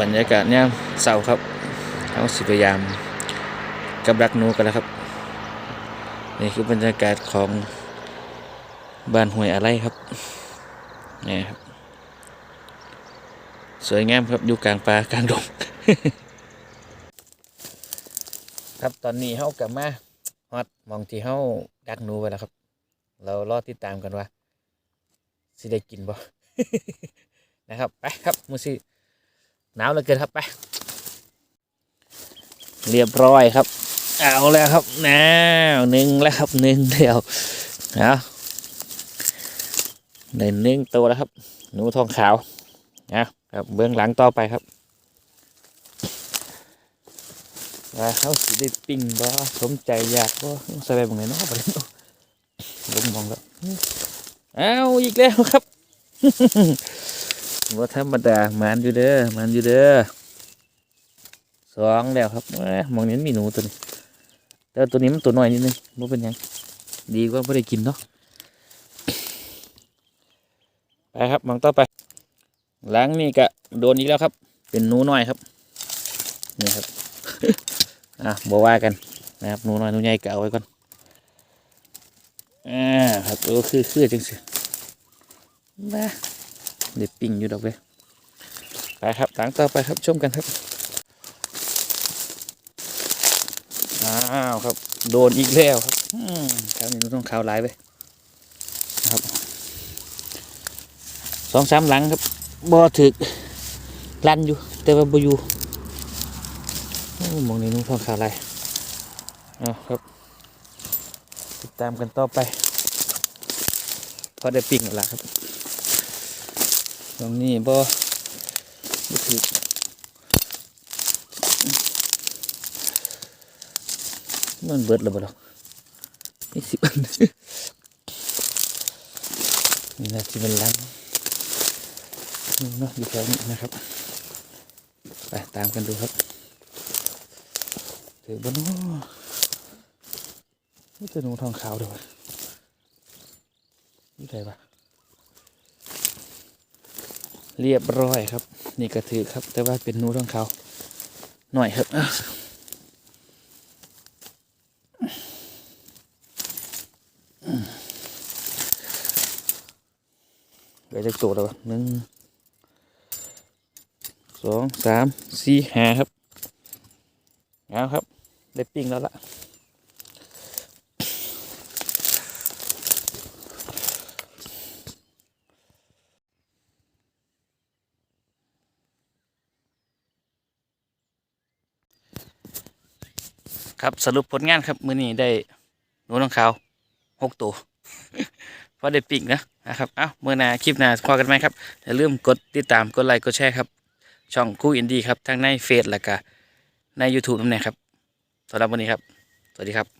บรรยากาศเนี่ยเศร้าครับเขาสิพยายามกับรักนูกันแล้วครับ นี่คือบรรยากาศของบ้านห้วยอะไรครับนี่ครับ สวยงามครับอยู่กลางป่ากลางดงครับตอนนี้เฮากลับมาฮอดมองที่เฮาดักนูไว้แล้วครับ เรารอติดตามกันว่าสิได้กินบ่นะครับ ไปครับมือสิ หนาวเหลือเกินครับไป เรียบร้อยครับ เอาแล้วครับนาวหนึ่งแล้วครับหนึ่งเดียวเอาในหนึ่งตัวแล้วครับ หนูทองขาวนะครับเบื้องหลังต่อไปครับว่าเขาสิได้ปิ้งบ่สมใจอยากบ่ส่ไปบางไหนเนาะไปเลยเนาะลงมองแล้วเอาอีกแล้วครับ ว่าธรรมดามันอยู่เด้อมันอยู่เด้อสองแล้วครับแม่มองนี้นมีหนูตัวนี้แต่ตัวนี้มันตัวน้อยนิดนึงมันเป็นยังดีกว่าไม่ได้กินเนาะไปครับมองต่อไป หลังนี่ก็โดนอีกแล้วครับ เป็นหนูน้อยครับนี่ครับอะบอกว่ากันนะครับหนูน้อยหนูใหญ่ก็เอาไว้ก่อนอ่าครับโอ้คือคือจังสิมา เด็ดปิ้งอยู่ดอกเลยไปครับหลังต่อไปครับชมกันครับอ้าวครับ โดนอีกแล้วครับอืมคราวนี้เราต้องขาวหลายไปนะครับสองสามหลังครับบ่ถึกลันอยู่ แต่ว่าบ่อยู่โอ้มองนี้นุ่งทองขาวหลายเอาครับ ติดตามกันต่อไป พอได้ปิ้งแล้วล่ะครับ ตรงนี้บ่บ่ถือมันเบิดแล้วบ่ดอกนี่สิบันนี่นะที่มันลังนี่เนาะอยู่แถวนี้นะครับไปตามกันดูครับถือบ่เนาะนี่จะหนูทองขาวด้วยวะนี่ใครปะ เรียบร้อยครับ นี่กระถือครับ แต่ว่าเป็นนูทองเขาหน่อยครับอะเดี๋ยวจะตัวแล้วหนึ่งสองสามสี่ห้าครับเอาครับ ได้ปิ้งแล้วล่ะ ครับสรุปผลงานครับมือนี้ได้หนูน้องขาวหกตัวพอได้ปิ่งนะนะครับเอ้าเมื่อนาคลิปหน้าพอกันไหมครับอย่าลืมกดติดตามกดไลค์กดแชร์ครับ ช่องคู่อินดี้ครับทั้งในเฟซและก็ใน YouTube นั่นเองครับสำหรับวันนี้ครับ สวัสดีครับ